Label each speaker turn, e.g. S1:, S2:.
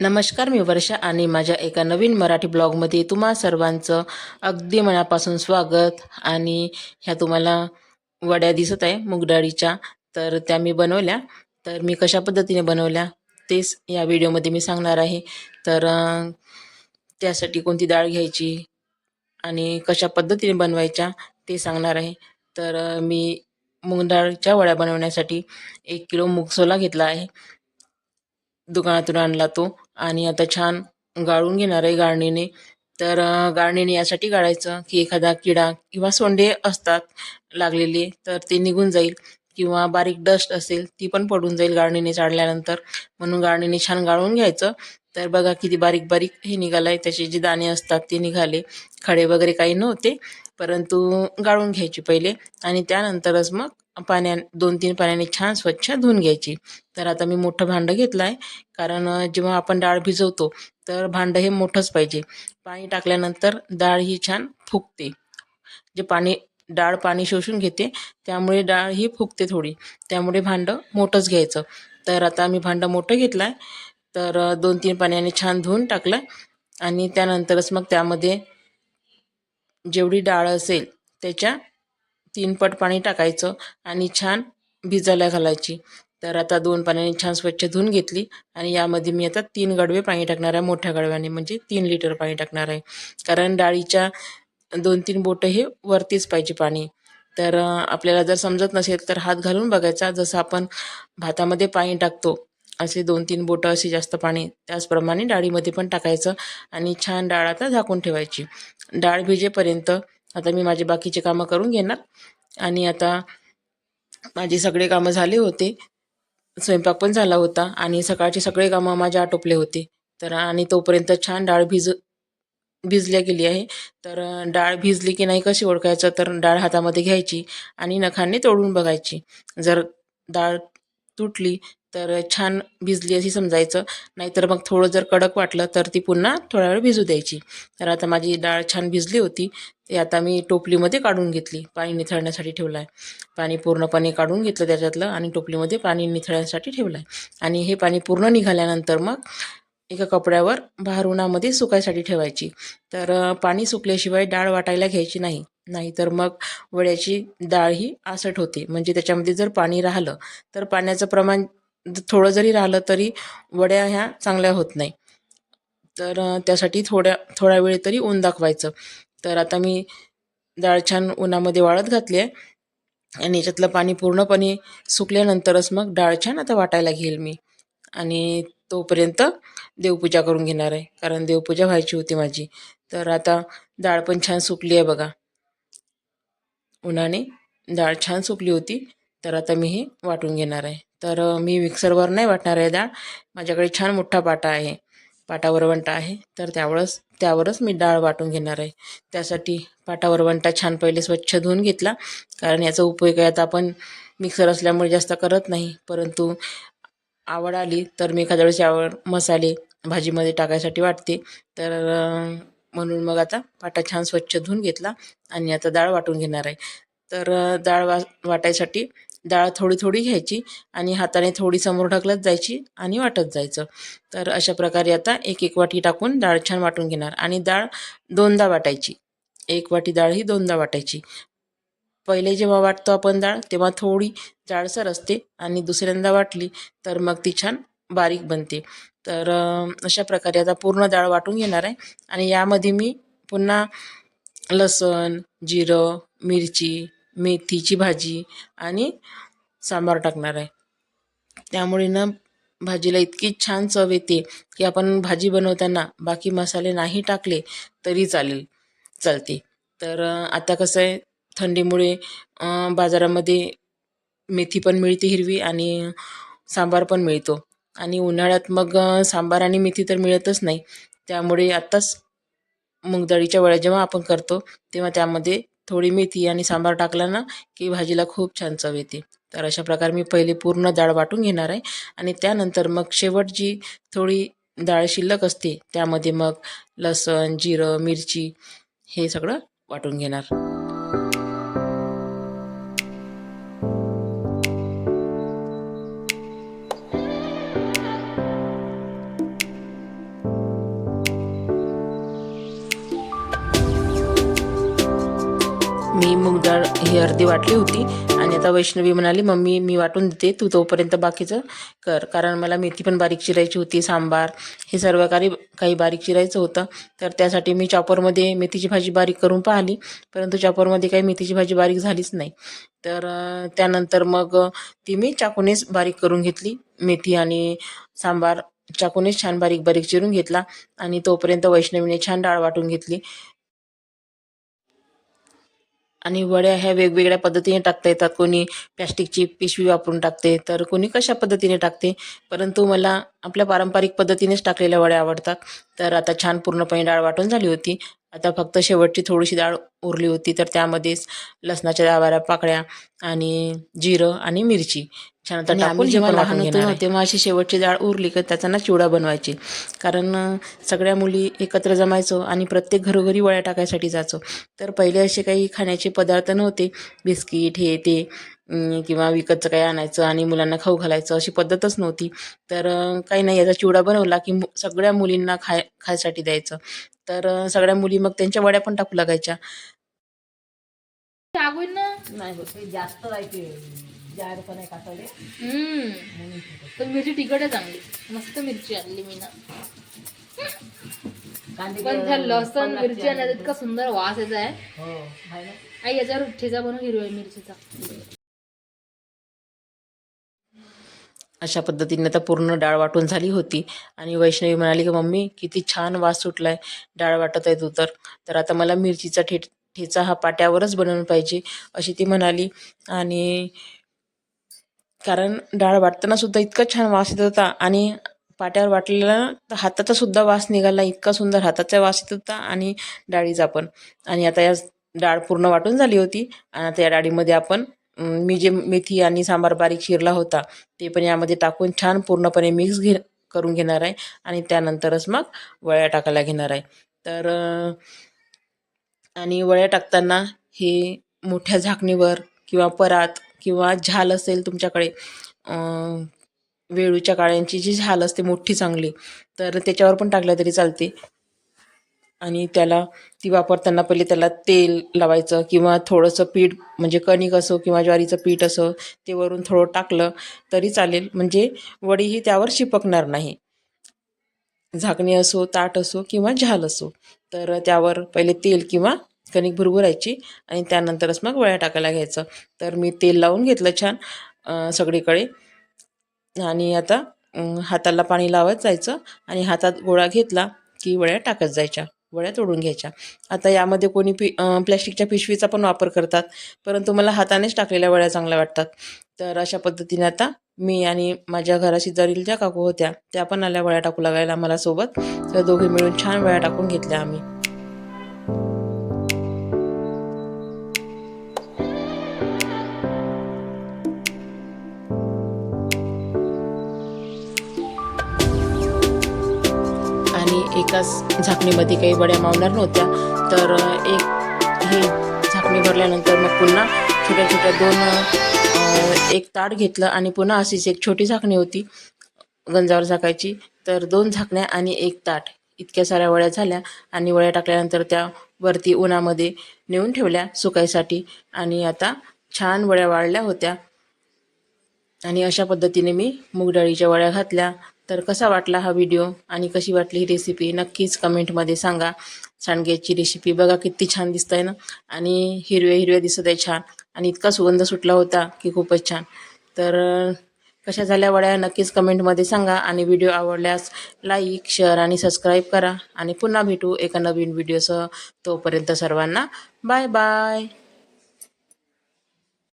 S1: नमस्कार मी वर्षा आणि माझ्या एका नवीन मराठी ब्लॉगमध्ये तुम्हा सर्वांचं अगदी मनापासून स्वागत. आणि ह्या तुम्हाला वड्या दिसत आहे मुगडाळीच्या तर त्या मी बनवल्या. तर मी कशा पद्धतीने बनवल्या तेच या व्हिडिओमध्ये मी सांगणार आहे. तर त्यासाठी कोणती डाळ घ्यायची आणि कशा पद्धतीने बनवायच्या ते सांगणार आहे. तर मी मूगडाळीच्या वड्या बनवण्यासाठी एक किलो मुगसोला घेतला आहे. दुकानातून आणला तो. आणि आता छान गाळून घेणार आहे गाळणीने तर गाळणीने यासाठी गाळायचं की एखादा किडा किंवा सोंडे असतात लागलेले तर ते निघून जाईल. किंवा बारीक डस्ट असेल ती पण पडून जाईल गाळणीने चाळल्यानंतर म्हणून गाळणीने छान गाळून घ्यायचं. तर बघा किती बारीक बारीक हे निघालं आहे त्याचे जे दाणे असतात ते निघाले. खडे वगैरे काही नव्हते. परंतु गाळून घ्यायचे पहिले. आणि त्यानंतरच मग पाण्या दोन तीन पाण्याने छान स्वच्छ धुवून घ्यायची. तर आता मी मोठं भांडं घेतलं आहे कारण जेव्हा आपण डाळ भिजवतो तर भांडं हे मोठंच पाहिजे. पाणी टाकल्यानंतर डाळ ही छान फुगते. जे पाणी डाळ पाणी शोषून घेते त्यामुळे डाळ ही फुगते थोडी. त्यामुळे भांडं मोठंच घ्यायचं. तर आता मी भांडं मोठं घेतलं आहे तर दोन तीन पाण्याने छान धुवून टाकलं आणि त्यानंतरच मग त्यामध्ये जेवढी डाळ असेल त्याच्या तीन पट पाणी टाकायचं आणि छान भिजायला घालायची. तर आता दोन पाण्याने छान स्वच्छ धुवून घेतली आणि यामध्ये मी आता तीन गडवे पाणी टाकणार आहे मोठ्या गडव्याने म्हणजे तीन लिटर पाणी टाकणार आहे. कारण डाळीच्या दोन तीन बोटं हे वरतीच पाहिजे पाणी. तर आपल्याला जर समजत नसेल तर हात घालून बघायचा. जसं आपण भातामध्ये पाणी टाकतो असे दोन तीन बोटं असे जास्त पाणी त्याचप्रमाणे डाळीमध्ये पण टाकायचं आणि छान डाळ आता झाकून ठेवायची. डाळ भिजेपर्यंत आता मी माझे बाकीचे कामं करून घेणार. आणि आता माझे सगळे कामं झाले होते. स्वयंपाक पण झाला होता आणि सकाळचे सगळे कामं माझे आटोपले होते. तर आणि तोपर्यंत छान डाळ भिज भिजल्या गेली आहे. तर डाळ भिजली की नाही कशी ओळखायचं? तर डाळ हातामध्ये घ्यायची आणि नखांनी तोडून बघायची. जर डाळ तुटली तर छान भिजली अशी समजायचं. नाहीतर मग थोडं जर कडक वाटलं तर ती पुन्हा थोडा वेळ भिजू द्यायची. तर आता माझी डाळ छान भिजली होती. ते आता मी टोपलीमध्ये काढून घेतली. पाणी निथळण्यासाठी ठेवलं आहे पाणी पूर्णपणे काढून घेतलं त्याच्यातलं आणि टोपलीमध्ये पाणी निथळण्यासाठी ठेवलं आहे आणि हे पाणी पूर्ण निघाल्यानंतर मग एका कपड्यावर बाहेर उन्हामध्ये सुकायसाठी ठेवायची. तर पाणी सुकल्याशिवाय डाळ वाटायला घ्यायची नाही. नाहीतर मग वड्याची डाळ ही आसट होते. म्हणजे त्याच्यामध्ये जर पाणी राहिलं तर पाण्याचं प्रमाण थोडं जरी राहिलं तरी वड्या ह्या चांगल्या होत नाही. तर त्यासाठी थोड्या थोडा वेळ तरी ऊन दाखवायचं. तर आता मी डाळ छान उन्हामध्ये वाळत घातली आहे. आणि याच्यातलं पाणी पूर्णपणे सुकल्यानंतरच मग डाळ छान आता वाटायला घेईल मी. आणि तोपर्यंत देवपूजा करून घेणार आहे. कारण देवपूजा व्हायची होती माझी. तर आता डाळ पण छान सुकली आहे बघा. उन्हाने डाळ छान सुकली होती. तर आता मी हे वाटून घेणार आहे. तर मी मिक्सरवर नाही वाटणार आहे डाळ माझ्याकडे छान मोठा पाटा आहे. पाटा वरवंटा आहे. तर त्यावरच त्यावरच मी डाळ वाटून घेणार आहे. त्यासाठी पाटा वरवंटा छान पहिले स्वच्छ धुवून घेतला. कारण याचा उपयोग आहे. आता आपण मिक्सर असल्यामुळे जास्त करत नाही. परंतु आवड आली तर मी एखाद्या वेळेस यावर मसाले भाजीमध्ये टाकायसाठी वाटते. तर म्हणून मग आता पाटा छान स्वच्छ धुवून घेतला आणि आता डाळ वाटून घेणार आहे. तर डाळ वा वाटायसाठी डाळ थोडी थोडी घ्यायची आणि हाताने थोडी समोर ढकलत जायची आणि वाटत जायचं. तर अशा प्रकारे आता एक एक वाटी टाकून डाळ छान वाटून घेणार. आणि डाळ दोनदा वाटायची. एक वाटी डाळ ही दोनदा वाटायची. पहिले जेव्हा वाटतो आपण डाळ तेव्हा थोडी जाडसर असते आणि दुसऱ्यांदा वाटली तर मग ती छान बारीक बनते. तर अशा प्रकारे आता पूर्ण डाळ वाटून घेणार आहे. आणि यामध्ये मी पुन्हा लसण जिरं मिरची मेथीची भाजी आणि सांबार टाकणार आहे. त्यामुळे ना भाजीला इतकी छान चव येते की आपण भाजी बनवताना बाकी मसाले नाही टाकले तरी चालेल चालते. तर आता कसं आहे थंडीमुळे बाजारामध्ये मेथी पण मिळते हिरवी आणि सांबार पण मिळतो. आणि उन्हाळ्यात मग सांबार आणि मेथी तर मिळतच नाही. त्यामुळे आत्ताच मूगडाळीच्या वळ्या जेव्हा आपण करतो तेव्हा त्यामध्ये थोडी मेथी आणि सांबार टाकला ना की भाजीला खूप छान चव येते. तर अशा प्रकारे मी पहिले पूर्ण डाळ वाटून घेणार आहे. आणि त्यानंतर मग शेवट जी थोडी डाळ शिल्लक असते त्यामध्ये मग लसण जिरं मिरची हे सगळं वाटून घेणार. मूग डाळ ही अर्धी वाटली होती. आणि आता वैष्णवी म्हणाली मम्मी मी वाटून देते. तू तोपर्यंत बाकीचं कर. कारण मला मेथी पण बारीक चिरायची होती सांबार हे सर्व काही काही बारीक चिरायचं होतं. तर त्यासाठी मी चॉपरमध्ये मेथीची भाजी बारीक करून पाहिली. परंतु चॉपरमध्ये काही मेथीची भाजी बारीक झालीच नाही. तर त्यानंतर मग ती मी चाकूनेच बारीक करून घेतली. मेथी आणि सांबार चाकूनेच छान बारीक बारीक चिरून घेतला. आणि तोपर्यंत वैष्णवीने छान डाळ वाटून घेतली. आणि वड्या ह्या वेगवेगळ्या पद्धतीने टाकता येतात. कोणी प्लॅस्टिकची पिशवी वापरून टाकते तर कोणी कशा पद्धतीने टाकते? परंतु मला आपल्या पारंपरिक पद्धतीनेच टाकलेल्या वड्या आवडतात. तर आता छान पूर्णपणे डाळ वाटून झाली होती. आता फक्त शेवटची थोडीशी डाळ उरली होती तर त्यामध्येच लसणाच्या दहा बारा पाकळ्या आणि जिरं आणि मिरची. छान आता टाकून जेव्हा लहान होतो तेव्हा अशी शेवटची डाळ उरली का त्याचा ना चिवडा बनवायची. कारण सगळ्या मुली एकत्र जमायचो आणि प्रत्येक घरोघरी वड्या टाकायसाठी जायचो. तर पहिले असे काही खाण्याचे पदार्थ नव्हते. बिस्किट हे ते. किंवा विकतचं काही आणायचं आणि मुलांना खाऊ घालायचं अशी पद्धतच नव्हती. तर काही नाही याचा चिवडा बनवला की सगळ्या मुलींना खाय खायसाठी द्यायचं. तर सगळ्या मुली मग त्यांच्या वड्या पण टाकू लागायच्या. नाही जास्त पण
S2: मिरची तिखट आहे चांगली. मस्त मिरची आणली मी ना. पण त्या लसण मिरची आणि इतका सुंदर वास येत आहे.
S1: हो
S2: आई याच्यावर ठेचा बनवून हिरव्या मिरचीचा.
S1: अशा पद्धतीने आता पूर्ण डाळ वाटून झाली होती. आणि वैष्णवी म्हणाली की मम्मी किती छान वास सुटलाय. डाळ वाटत आहे तू तर. तर आता मला मिरचीचा ठे ठेचा हा पाट्यावरच बनवून पाहिजे अशी ती म्हणाली. आणि कारण डाळ वाटताना सुद्धा इतका छान वास येत होता आणि पाट्यावर वाटलेला तर हाताचा सुद्धा वास निघाला. इतका सुंदर हाताचा वास येत होता आणि डाळीचा पण. आणि आता या डाळ पूर्ण वाटून झाली होती. आणि आता या डाळीमध्ये आपण मी जे मेथी आणि सांबार बारीक चिरला होता ते पण यामध्ये टाकून छान पूर्णपणे मिक्स घे करून घेणार आहे आणि त्यानंतरच मग वळ्या टाकायला घेणार आहे. तर आणि वळ्या टाकताना हे मोठ्या झाकणीवर किंवा परात किंवा झाल असेल तुमच्याकडे वेळूच्या काळ्यांची जी झाल असते मोठी चांगली तर त्याच्यावर पण टाकलं तरी चालते. आणि त्याला ती वापरताना पहिले त्याला तेल लावायचं किंवा थोडंसं पीठ म्हणजे कणिक असो किंवा ज्वारीचं पीठ असो ते वरून थोडं टाकलं तरी चालेल. म्हणजे वडी ही त्यावर चिपकणार नाही. झाकणी असो ताट असो किंवा झाल असो. तर त्यावर पहिले तेल किंवा कणिक भुरभुरायची आणि त्यानंतरच मग वळ्या टाकायला घ्यायचं. तर मी तेल लावून घेतलं छान सगळीकडे. आणि आता हाताला पाणी लावत जायचं आणि हातात गोळा घेतला की वळ्या टाकत जायच्या. वड्या तोडून घ्यायच्या. आता यामध्ये कोणी पि प्लॅस्टिकच्या पिशवीचा पण वापर करतात. परंतु मला हातानेच टाकलेल्या वड्या चांगल्या वाटतात. तर अशा पद्धतीने आता मी आणि माझ्या घराशी ज्या काकू होत्या त्या पण आल्या वड्या टाकू लागायला मला सोबत. तर दोघे मिळून छान वड्या टाकून घेतल्या आम्ही. एकाच झाकणीमध्ये काही वड्या मावणार नव्हत्या. तर एक हे झाकणी भरल्यानंतर मग पुन्हा छोट्या छोट्या दोन एक ताट घेतलं आणि पुन्हा अशीच एक छोटी झाकणी होती गंजावर झाकायची. तर दोन झाकण्या आणि एक ताट. इतक्या साऱ्या वड्या झाल्या आणि वळ्या टाकल्यानंतर त्या वरती उन्हामध्ये नेऊन ठेवल्या सुकायसाठी. आणि आता छान वड्या वाळल्या होत्या. आणि अशा पद्धतीने मी मूगडाळीच्या वळ्या घातल्या. तर कसा वाटला हा व्हिडिओ आणि कशी वाटली ही रेसिपी नक्कीच कमेंटमध्ये सांगा. सांडग्याची रेसिपी बघा किती छान दिसत आहे ना? आणि हिरव्या हिरव्या दिसत आहे छान. आणि इतका सुगंध सुटला होता की खूपच छान. तर कशा झाल्या वड्या? नक्कीच कमेंटमध्ये सांगा. आणि व्हिडिओ आवडल्यास लाईक शेअर आणि सबस्क्राईब करा. आणि पुन्हा भेटू एका नवीन व्हिडिओसह तोपर्यंत सर्वांना बाय बाय